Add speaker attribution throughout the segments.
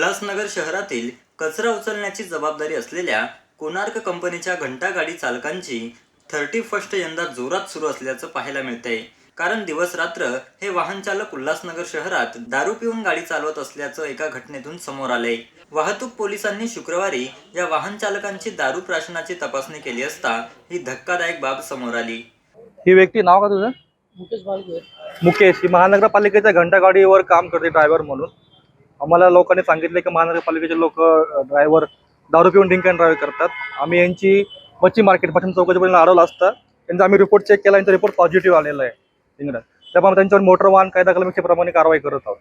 Speaker 1: उल्हासनगर शहरातील कचरा उचलण्याची जबाबदारी असलेल्या कोणार्क कंपनीच्या घंटागाडी चालकांची थर्टी फर्स्ट यंदा जोरात सुरू असल्याचं पाहायला मिळतंय. कारण दिवस रात्र हे वाहन चालक उल्हासनगर शहरात दारू पिऊन गाडी चालवत असल्याचं एका घटनेतून समोर आलंय. वाहतूक पोलिसांनी शुक्रवारी या वाहन चालकांची दारू प्राशनाची तपासणी केली असता ही धक्कादायक बाब समोर आली.
Speaker 2: ही व्यक्ती नाव का तुझं?
Speaker 3: मुकेश बालगोर.
Speaker 2: मुकेश. ही महानगरपालिकेच्या घंटागाडीवर काम करते ड्रायव्हर म्हणून. आम्हाला लोकांनी सांगितले की महानगरपालिकेचे लोक ड्रायव्हर दारू पिऊन ड्रिंक अँड ड्राईव्ह करतात. आम्ही यांची मच्छी मार्केटपासून चौकशीपर्यंत अडवलं असता. त्यांचा आम्ही रिपोर्ट चेक केला यांचा रिपोर्ट पॉझिटिव्ह आलेला आहे. इंग्लंड त्यामुळे त्यांच्यावर मोटर वाहन कायदा कलमक्षेप्रमाणे कारवाई करत आहोत.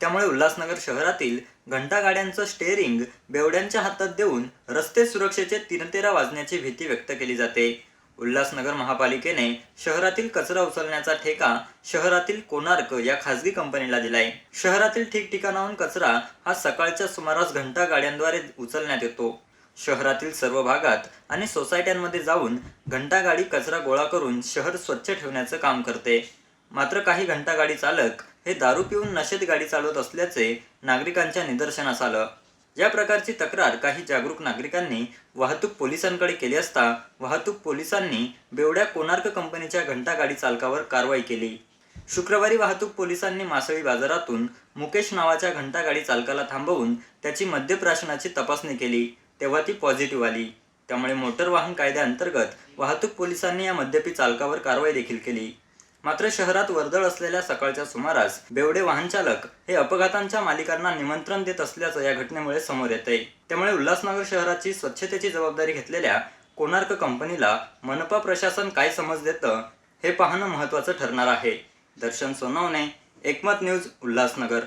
Speaker 1: त्यामुळे उल्हासनगर शहरातील घंटा गाड्यांचं स्टेअरिंग बेवड्यांच्या हातात देऊन रस्ते सुरक्षेचे तिरतेरा वाजण्याची भीती व्यक्त केली जाते. उल्हासनगर महापालिकेने शहरातील कचरा उचलण्याचा ठेका शहरातील कोणार्क या खासगी कंपनीला दिलाय. शहरातील ठिकठिकाणाहून कचरा हा सकाळच्या सुमारास घंटा गाड्यांद्वारे उचलण्यात येतो. शहरातील सर्व भागात आणि सोसायट्यांमध्ये जाऊन घंटागाडी कचरा गोळा करून शहर स्वच्छ ठेवण्याचं काम करते. मात्र काही घंटागाडी चालक हे दारू पिऊन नशेत गाडी चालवत असल्याचे नागरिकांच्या निदर्शनास आलं. या प्रकारची तक्रार काही जागरूक नागरिकांनी वाहतूक पोलिसांकडे केली असता वाहतूक पोलिसांनी बेवड्या कोणार्क कंपनीच्या घंटागाडी चालकावर कारवाई केली. शुक्रवारी वाहतूक पोलिसांनी मासळी बाजारातून मुकेश नावाच्या घंटागाडी चालकाला थांबवून त्याची मद्यप्राशनाची तपासणी केली तेव्हा ती पॉझिटिव्ह आली. त्यामुळे मोटर वाहन कायद्याअंतर्गत वाहतूक पोलिसांनी या मद्यपी चालकावर कारवाई देखील केली. मात्र शहरात वर्दळ असलेल्या सकाळच्या सुमारास बेवडे वाहनचालक हे अपघातांच्या मालिकांना निमंत्रण देत असल्याचं या घटनेमुळे समोर येतंय. त्यामुळे उल्हासनगर शहराची स्वच्छतेची जबाबदारी घेतलेल्या कोणार्क कंपनीला मनपा प्रशासन काय समज देतं हे पाहणं महत्त्वाचं ठरणार आहे. दर्शन सोनवणे एकमत न्यूज उल्हासनगर.